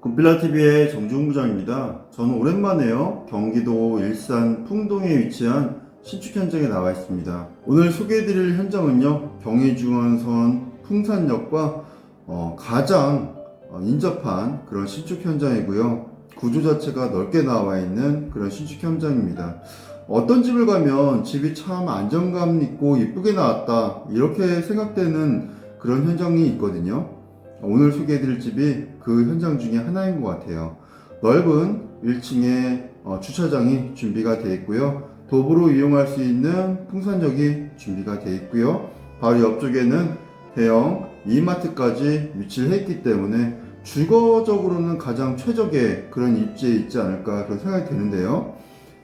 곰필라TV의 정주훈 부장입니다. 저는 오랜만에요. 경기도 일산 풍동에 위치한 신축 현장에 나와 있습니다. 오늘 소개해드릴 현장은요. 경의중앙선 풍산역과 어, 가장 어, 인접한 그런 신축 현장이고요. 구조 자체가 넓게 나와 있는 그런 신축 현장입니다. 어떤 집을 가면 집이 참 안정감 있고 이쁘게 나왔다 이렇게 생각되는 그런 현장이 있거든요. 오늘 소개해드릴 집이 그 현장 중에 하나인 것 같아요. 넓은 1층에 어, 주차장이 준비가 되어 있고요. 도보로 이용할 수 있는 풍산역이 준비가 되어 있고요. 바로 옆쪽에는 대형 이마트까지 위치를 했기 때문에 주거적으로는 가장 최적의 그런 입지에 있지 않을까 그런 생각이 드는데요.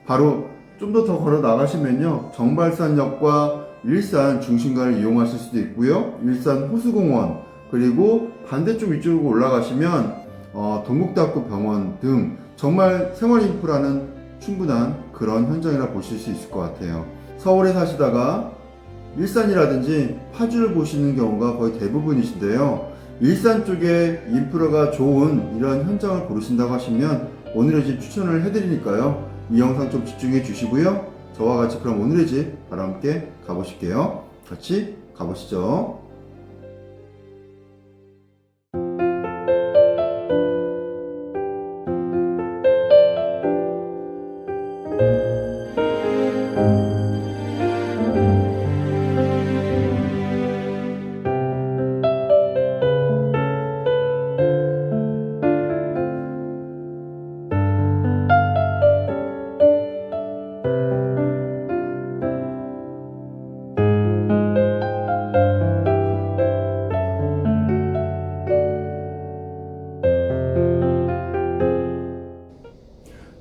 바로 좀 더 더 걸어 나가시면요. 정발산역과 일산 중심가를 이용하실 수도 있고요. 일산 호수공원 그리고 반대쪽 위쪽으로 올라가시면 어, 동국대학교 병원 등 정말 생활 인프라는 충분한 그런 현장이라 보실 수 있을 것 같아요. 서울에 사시다가 일산이라든지 파주를 보시는 경우가 거의 대부분이신데요. 일산 쪽에 인프라가 좋은 이런 현장을 고르신다고 하시면 오늘의 집 추천을 해드리니까요. 이 영상 좀 집중해 주시고요. 저와 같이 그럼 오늘의 집 바로 함께 가보실게요. 같이 가보시죠.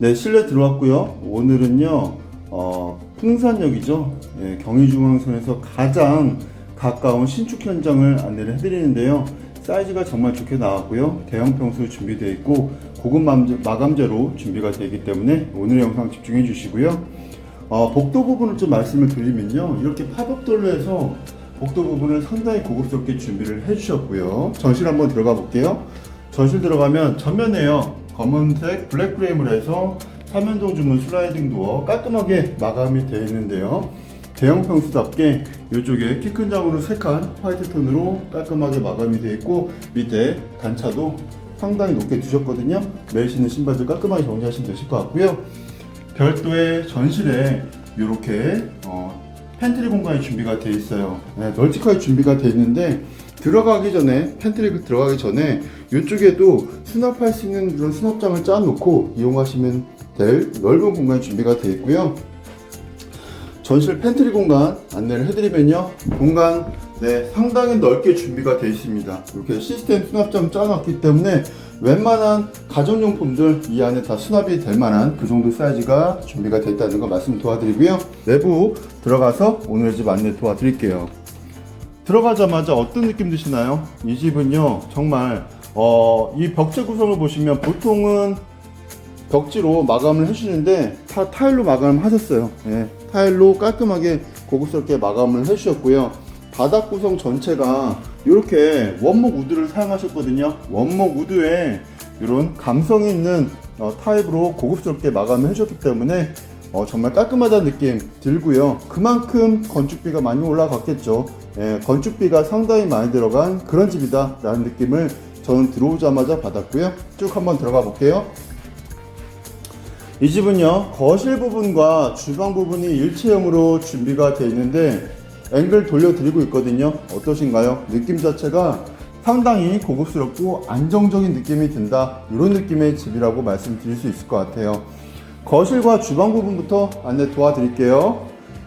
네, 실내 들어왔고요. 오늘은요, 어, 풍산역이죠. 예, 경의중앙선에서 가장 가까운 신축 현장을 안내를 해드리는데요. 사이즈가 정말 좋게 나왔고요. 대형 평수 준비되어 있고 고급 맘- 마감재로 준비가 되어 있기 때문에 오늘의 영상 집중해 주시고요. 어, 복도 부분을 좀 말씀을 드리면요. 이렇게 팝업돌로 해서 복도 부분을 상당히 고급스럽게 준비를 해주셨고요. 전실 한번 들어가 볼게요. 전실 들어가면 전면에요. 검은색 블랙 프레임을 해서 삼연동 주문 슬라이딩 도어 깔끔하게 마감이 되어 있는데요. 대형 평수답게 이쪽에 키 큰 장으로 색한 화이트 톤으로 깔끔하게 마감이 되어 있고 밑에 단차도 상당히 높게 두셨거든요. 매시는 신발들 깔끔하게 정리하시면 되실 것 같고요. 별도의 전실에 이렇게 어, 팬트리 공간이 준비가 되어 있어요. 네, 널찍하게 준비가 되어 있는데 들어가기 전에 팬트리 들어가기 전에 이쪽에도 수납할 수 있는 그런 수납장을 짜놓고 이용하시면 될 넓은 공간이 준비가 되어 있고요. 전실 팬트리 공간 안내를 해드리면요. 공간 네, 상당히 넓게 준비가 되어 있습니다. 이렇게 시스템 수납장 짜놨기 때문에 웬만한 가정용품들 이 안에 다 수납이 될 만한 그 정도 사이즈가 준비가 되어 있다는 거 말씀 도와드리고요. 내부 들어가서 오늘의 집 안내 도와드릴게요. 들어가자마자 어떤 느낌 드시나요? 이 집은요, 정말, 어, 이 벽체 구성을 보시면 보통은 벽지로 마감을 해주시는데 다 타일로 마감을 하셨어요. 예, 타일로 깔끔하게 고급스럽게 마감을 해주셨고요. 바닥 구성 전체가 이렇게 원목 우드를 사용하셨거든요. 원목 우드에 이런 감성 있는 어, 타입으로 고급스럽게 마감을 해주셨기 때문에 어, 정말 깔끔하다는 느낌 들고요. 그만큼 건축비가 많이 올라갔겠죠. 예, 건축비가 상당히 많이 들어간 그런 집이다 라는 느낌을 저는 들어오자마자 받았고요. 쭉 한번 들어가 볼게요. 이 집은요 거실 부분과 주방 부분이 일체형으로 준비가 되어 있는데 앵글 돌려드리고 있거든요 어떠신가요? 느낌 자체가 상당히 고급스럽고 안정적인 느낌이 든다 이런 느낌의 집이라고 말씀드릴 수 있을 것 같아요 거실과 주방 부분부터 안내 도와드릴게요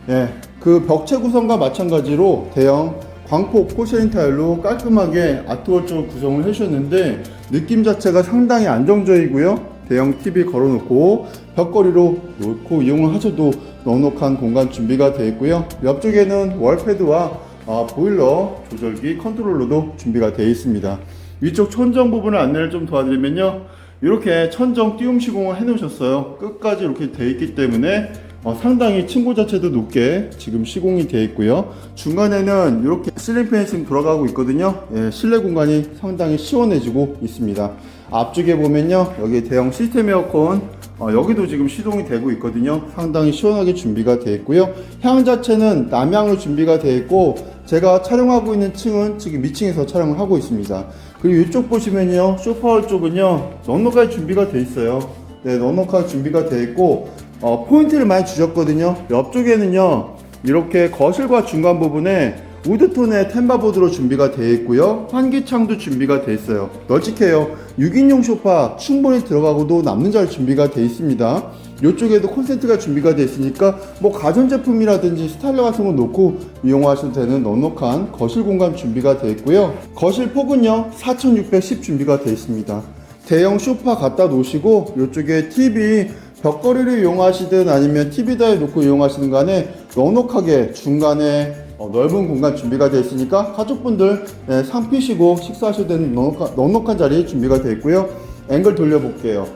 예, 그 벽체 구성과 마찬가지로 대형 광폭 포쉐인 타일로 깔끔하게 아트월 쪽을 구성을 해주셨는데 느낌 자체가 상당히 안정적이고요 대형 TV 걸어놓고 벽걸이로 놓고 이용을 하셔도 넉넉한 공간 준비가 되어 있고요. 옆쪽에는 월패드와 아, 보일러 조절기 컨트롤러도 준비가 되어 있습니다. 위쪽 천정 부분을 안내를 좀 도와드리면요. 이렇게 천정 띄움 시공을 해 놓으셨어요. 끝까지 이렇게 되어 있기 때문에 어, 상당히 층고 자체도 높게 지금 시공이 되어 있고요. 중간에는 이렇게 실링 페인싱 돌아가고 있거든요. 예, 실내 공간이 상당히 시원해지고 있습니다. 앞쪽에 보면요 여기 대형 시스템 에어컨 어, 여기도 지금 시동이 되고 있거든요 상당히 시원하게 준비가 되어 있고요 향 자체는 남향으로 준비가 되어 있고 제가 촬영하고 있는 층은 지금 위층에서 촬영을 하고 있습니다 그리고 이쪽 보시면요 소파월 쪽은요 넉넉하게 준비가 되어 있어요. 네 넉넉하게 준비가 되어 있고 어, 포인트를 많이 주셨거든요. 옆쪽에는요 이렇게 거실과 중간 부분에 우드톤의 템바보드로 준비가 되어 있고요. 환기창도 준비가 되어 있어요. 널찍해요. 6인용 소파 충분히 들어가고도 남는 자리 준비가 되어 있습니다. 이쪽에도 콘센트가 준비가 되어 있으니까 뭐 가전제품이라든지 스타일러 같은 거 놓고 이용하셔도 되는 넉넉한 거실 공간 준비가 되어 있고요. 거실 폭은요 4610 준비가 되어 있습니다. 대형 소파 갖다 놓으시고 이쪽에 TV 벽걸이를 이용하시든 아니면 TV다에 놓고 이용하시는 간에 넉넉하게 중간에 어, 넓은 공간 준비가 되어 있으니까 가족분들 예, 상 피시고 식사하셔도 되는 넉넉한, 넉넉한 자리 준비가 되어 있고요. 앵글 돌려볼게요.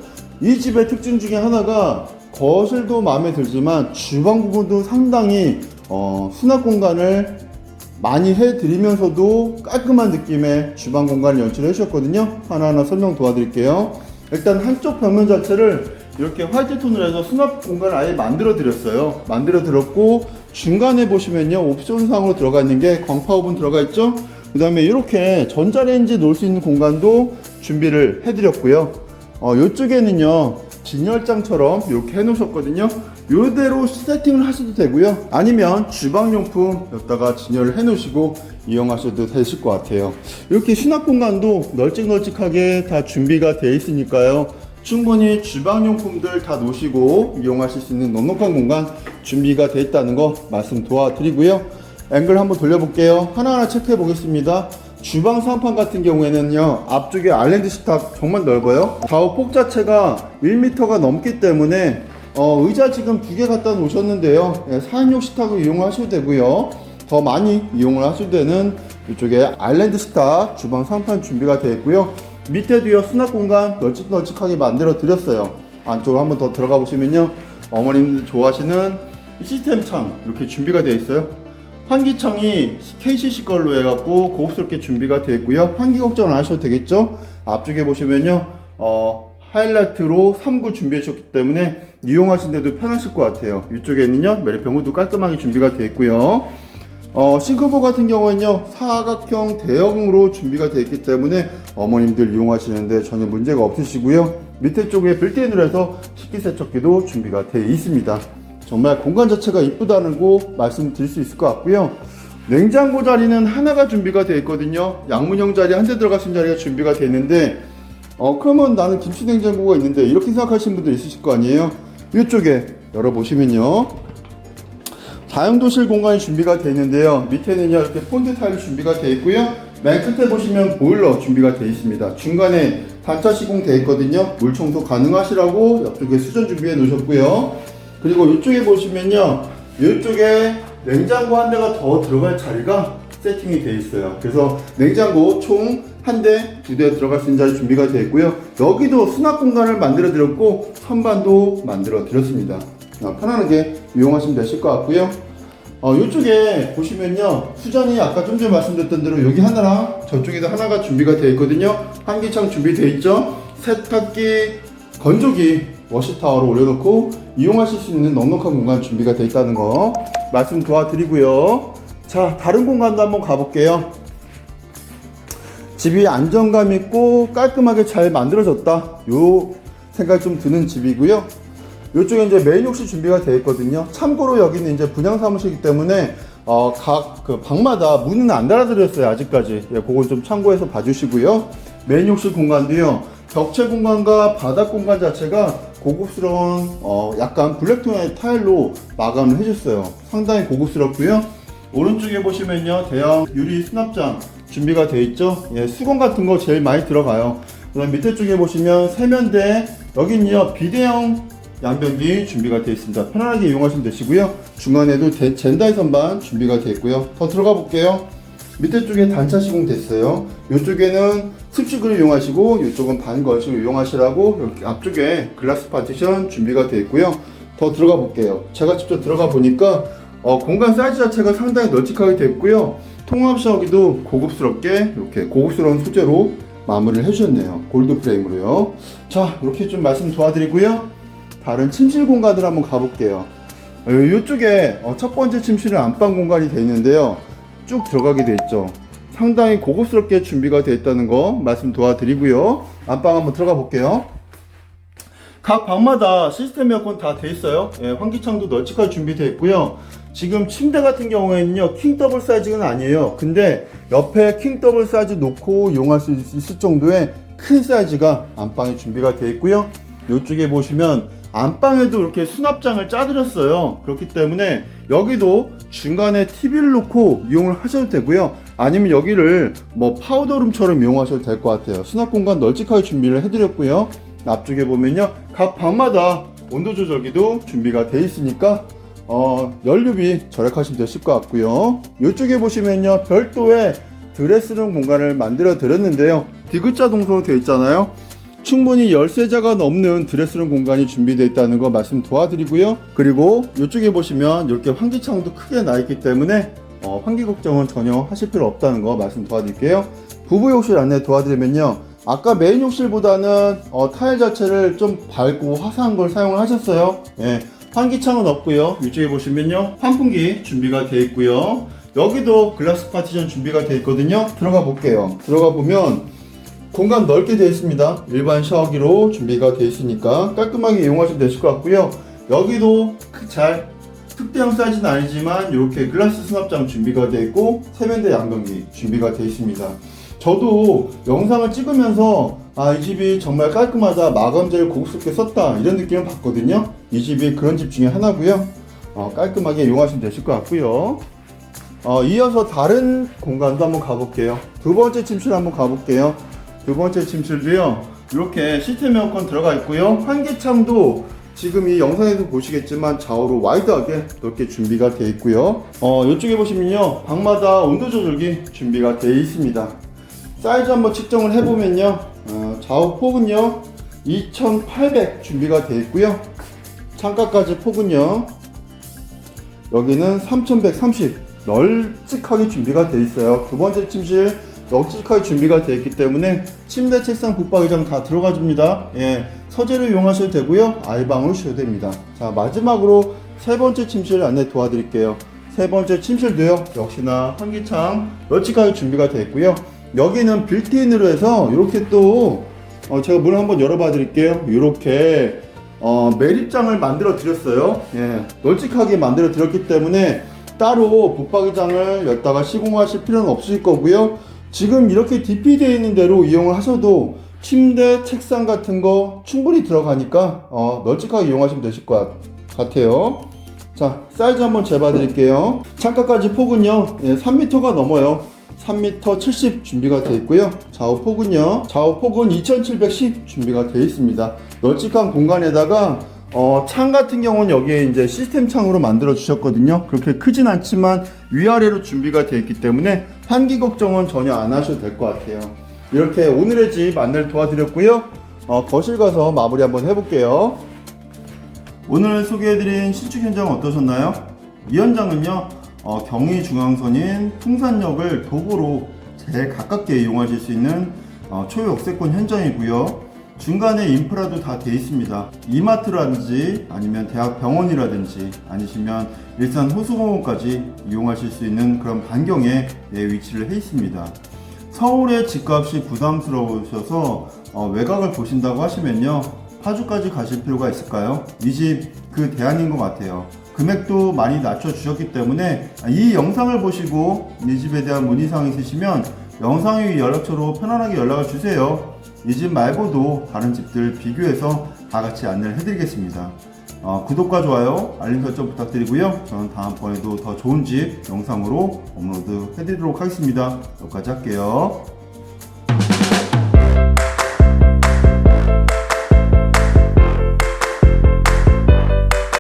이 집의 특징 중에 하나가 거실도 마음에 들지만 주방 부분도 상당히 어, 수납 공간을 많이 해드리면서도 깔끔한 느낌의 주방 공간을 연출해 주셨거든요. 하나하나 설명 도와드릴게요. 일단 한쪽 벽면 자체를 이렇게 화이트 톤으로 해서 수납 공간을 아예 만들어 드렸어요. 만들어 드렸고 중간에 보시면요 옵션상으로 들어가 있는 게 광파 오븐 들어가 있죠. 그 다음에 이렇게 전자레인지 놓을 수 있는 공간도 준비를 해드렸고요. 어, 이쪽에는요 진열장처럼 이렇게 해놓으셨거든요. 이대로 세팅을 하셔도 되고요. 아니면 주방용품 여기다가 진열을 해놓으시고 이용하셔도 되실 것 같아요. 이렇게 수납 공간도 널찍널찍하게 다 준비가 되어 있으니까요. 충분히 주방용품들 다 놓으시고 이용하실 수 있는 넉넉한 공간 준비가 되어 있다는 거 말씀 도와드리고요. 앵글 한번 돌려볼게요. 하나하나 체크해 보겠습니다. 주방 상판 같은 경우에는요 앞쪽에 아일랜드 식탁 정말 넓어요 좌우 폭 자체가 1m가 넘기 때문에 어, 의자 지금 두 개 갖다 놓으셨는데요 예, 4인용 식탁을 이용하셔도 되고요 더 많이 이용을 하셔도 되는 이쪽에 아일랜드 식탁 주방 상판 준비가 되어 있고요 밑에도요 수납 공간 널찍널찍하게 만들어 드렸어요 안쪽으로 한번 더 들어가 보시면요 어머님들 좋아하시는 시스템 창 이렇게 준비가 되어 있어요 환기창이 KCC 걸로 해갖고 고급스럽게 준비가 되어 있고요. 환기 걱정 안 하셔도 되겠죠? 앞쪽에 보시면요, 어, 하이라이트로 3구 준비해 주셨기 때문에 이용하시는데도 편하실 것 같아요. 이쪽에는요, 메리병우도 깔끔하게 준비가 되어 있고요. 어, 싱크볼 같은 경우는요, 사각형 대형으로 준비가 되어 있기 때문에 어머님들 이용하시는데 전혀 문제가 없으시고요. 밑에 쪽에 빌트인으로 해서 식기세척기도 준비가 되어 있습니다. 정말 공간 자체가 이쁘다는 거 말씀드릴 수 있을 것 같고요. 냉장고 자리는 하나가 준비가 되어 있거든요. 양문형 자리 한 대 들어가신 자리가 준비가 되어 있는데, 어, 그러면 나는 김치 냉장고가 있는데, 이렇게 생각하시는 분들 있으실 거 아니에요? 이쪽에 열어보시면요. 다용도실 공간이 준비가 되어 있는데요. 밑에는요, 이렇게 폰드 타일 준비가 되어 있고요. 맨 끝에 보시면 보일러 준비가 되어 있습니다. 중간에 단차 시공 되어 있거든요. 물 청소 가능하시라고 옆쪽에 수전 준비해 놓으셨고요. 그리고 이쪽에 보시면요. 이쪽에 냉장고 한 대가 더 들어갈 자리가 세팅이 되어 있어요. 그래서 냉장고 총 한 대, 두 대 들어갈 수 있는 자리 준비가 되어 있고요. 여기도 수납 공간을 만들어 드렸고 선반도 만들어 드렸습니다. 아, 편안하게 이용하시면 되실 것 같고요. 어, 이쪽에 보시면요. 수전이 아까 좀 전에 말씀드렸던 대로 여기 하나랑 저쪽에도 하나가 준비가 되어 있거든요. 환기창 준비되어 있죠. 세탁기, 건조기 워시타워로 올려놓고 이용하실 수 있는 넉넉한 공간 준비가 되어 있다는 거 말씀 도와드리고요. 자, 다른 공간도 한번 가볼게요. 집이 안정감 있고 깔끔하게 잘 만들어졌다. 요 생각이 좀 드는 집이고요. 이쪽에 이제 메인 욕실 준비가 되어 있거든요. 참고로 여기는 이제 분양 사무실이기 때문에 어, 각 그 방마다 문은 안 달아드렸어요 아직까지. 예, 그건 좀 참고해서 봐주시고요. 메인 욕실 공간도요. 벽체 공간과 바닥 공간 자체가 고급스러운 어, 약간 블랙톤의 타일로 마감을 해줬어요. 상당히 고급스럽고요. 오른쪽에 보시면요 대형 유리 수납장 준비가 되어 있죠. 예, 수건 같은 거 제일 많이 들어가요. 그다음 밑에 쪽에 보시면 세면대 여기는요 비대형 양변기 준비가 되어 있습니다. 편안하게 이용하시면 되시고요. 중간에도 데- 젠다이 선반 준비가 되어 있고요. 더 들어가 볼게요. 밑에 쪽에 단차 시공 됐어요. 이쪽에는 습식을 이용하시고 이쪽은 반걸식을 이용하시라고 이렇게 앞쪽에 글라스 파티션 준비가 되어 있고요. 더 들어가 볼게요. 제가 직접 들어가 보니까 어, 공간 사이즈 자체가 상당히 널찍하게 됐고요. 통합 샤워기도 고급스럽게 이렇게 고급스러운 소재로 마무리를 해주셨네요. 골드 프레임으로요. 자, 이렇게 좀 말씀 도와드리고요. 다른 침실 공간을 한번 가볼게요. 어, 이쪽에 어, 첫 번째 침실은 안방 공간이 되어 있는데요. 쭉 들어가게 돼 있죠. 상당히 고급스럽게 준비가 되어 있다는 거 말씀 도와드리고요. 안방 한번 들어가 볼게요. 각 방마다 시스템 에어컨 다 돼 있어요. 예, 환기창도 널찍하게 준비되어 있고요. 지금 침대 같은 경우에는요, 킹 더블 사이즈는 아니에요. 근데 옆에 킹 더블 사이즈 놓고 이용할 수 있을 정도의 큰 사이즈가 안방에 준비가 되어 있고요. 이쪽에 보시면 안방에도 이렇게 수납장을 짜드렸어요. 그렇기 때문에 여기도 중간에 TV를 놓고 이용을 하셔도 되고요. 아니면 여기를 뭐 파우더룸처럼 이용하셔도 될 것 같아요. 수납 공간 널찍하게 준비를 해드렸고요. 앞쪽에 보면요. 각 방마다 온도 조절기도 준비가 되어 있으니까 어, 연료비 절약하시면 되실 것 같고요. 이쪽에 보시면요. 별도의 드레스룸 공간을 만들어 드렸는데요. 디귿자 동선으로 되어 있잖아요. 충분히 열쇠자가 넘는 드레스룸 공간이 준비되어 있다는 거 말씀 도와드리고요. 그리고 이쪽에 보시면 이렇게 환기창도 크게 나 있기 때문에 어, 환기 걱정은 전혀 하실 필요 없다는 거 말씀 도와드릴게요. 부부 욕실 안내 도와드리면요. 아까 메인 욕실보다는 어, 타일 자체를 좀 밝고 화사한 걸 사용을 하셨어요. 예, 환기창은 없고요. 이쪽에 보시면요. 환풍기 준비가 되어 있고요. 여기도 글라스 파티션 준비가 되어 있거든요. 들어가 볼게요. 들어가 보면 공간 넓게 되어 있습니다. 일반 샤워기로 준비가 되어 있으니까 깔끔하게 이용하시면 되실 것 같고요. 여기도 잘 특대형 사이즈는 아니지만 이렇게 글라스 수납장 준비가 되어 있고 세면대 양변기 준비가 되어 있습니다. 저도 영상을 찍으면서 아 이 집이 정말 깔끔하다 마감재를 고급스럽게 썼다 이런 느낌을 받거든요. 이 집이 그런 집 중에 하나고요. 어, 깔끔하게 이용하시면 되실 것 같고요. 어, 이어서 다른 공간도 한번 가볼게요. 두 번째 침실 한번 가볼게요. 두 번째 침실도요. 이렇게 시스템 에어컨 들어가 있고요. 환기창도 지금 이 영상에서 보시겠지만 좌우로 와이드하게 넓게 준비가 되어 있고요. 어, 이쪽에 보시면요. 방마다 온도 조절기 준비가 되어 있습니다. 사이즈 한번 측정을 해보면요. 어, 좌우 폭은요. 2800 준비가 되어 있고요. 창가까지 폭은요. 여기는 3130 널찍하게 준비가 되어 있어요. 두 번째 침실 널찍하게 준비가 되어 있기 때문에 침대, 책상, 붙박이장 다 들어가 줍니다. 예, 서재로 이용하셔도 되고요. 아이방으로 쉬어도 됩니다. 자, 마지막으로 세 번째 침실 안내 도와드릴게요. 세 번째 침실도요. 역시나 환기창 널찍하게 준비가 되어 있고요. 여기는 빌트인으로 해서 이렇게 또 어, 제가 문을 한번 열어봐 드릴게요. 이렇게 어, 매립장을 만들어 드렸어요. 예, 널찍하게 만들어 드렸기 때문에 따로 붙박이장을 열다가 시공하실 필요는 없으실 거고요. 지금 이렇게 DP 되어 있는 대로 이용을 하셔도 침대, 책상 같은 거 충분히 들어가니까 어, 널찍하게 이용하시면 되실 것 같아요. 자, 사이즈 한번 재봐 드릴게요. 창가까지 폭은요, 예, 3m가 넘어요. 3m 70 준비가 되어 있고요. 좌우 폭은요. 좌우 폭은 2710 준비가 되어 있습니다. 널찍한 공간에다가 어, 창 같은 경우는 여기에 이제 시스템 창으로 만들어 주셨거든요. 그렇게 크진 않지만 위아래로 준비가 되어 있기 때문에 환기 걱정은 전혀 안 하셔도 될 것 같아요. 이렇게 오늘의 집 안내를 도와드렸고요. 어, 거실 가서 마무리 한번 해볼게요. 오늘 소개해드린 신축 현장 어떠셨나요? 이 현장은요, 어, 경의 중앙선인 풍산역을 도보로 제일 가깝게 이용하실 수 있는 어, 초역세권 현장이고요. 중간에 인프라도 다 돼 있습니다. 이마트라든지 아니면 대학 병원이라든지 아니시면 일산 호수공원까지 이용하실 수 있는 그런 반경에 예, 위치를 해 있습니다. 서울의 집값이 부담스러우셔서 어, 외곽을 보신다고 하시면요. 파주까지 가실 필요가 있을까요? 이 집 그 대안인 것 같아요. 금액도 많이 낮춰주셨기 때문에 이 영상을 보시고 이 집에 대한 문의사항 있으시면 영상 위 연락처로 편안하게 연락을 주세요. 이 집 말고도 다른 집들 비교해서 다 같이 안내를 해드리겠습니다. 어, 구독과 좋아요, 알림 설정 부탁드리고요. 저는 다음번에도 더 좋은 집 영상으로 업로드 해드리도록 하겠습니다. 여기까지 할게요.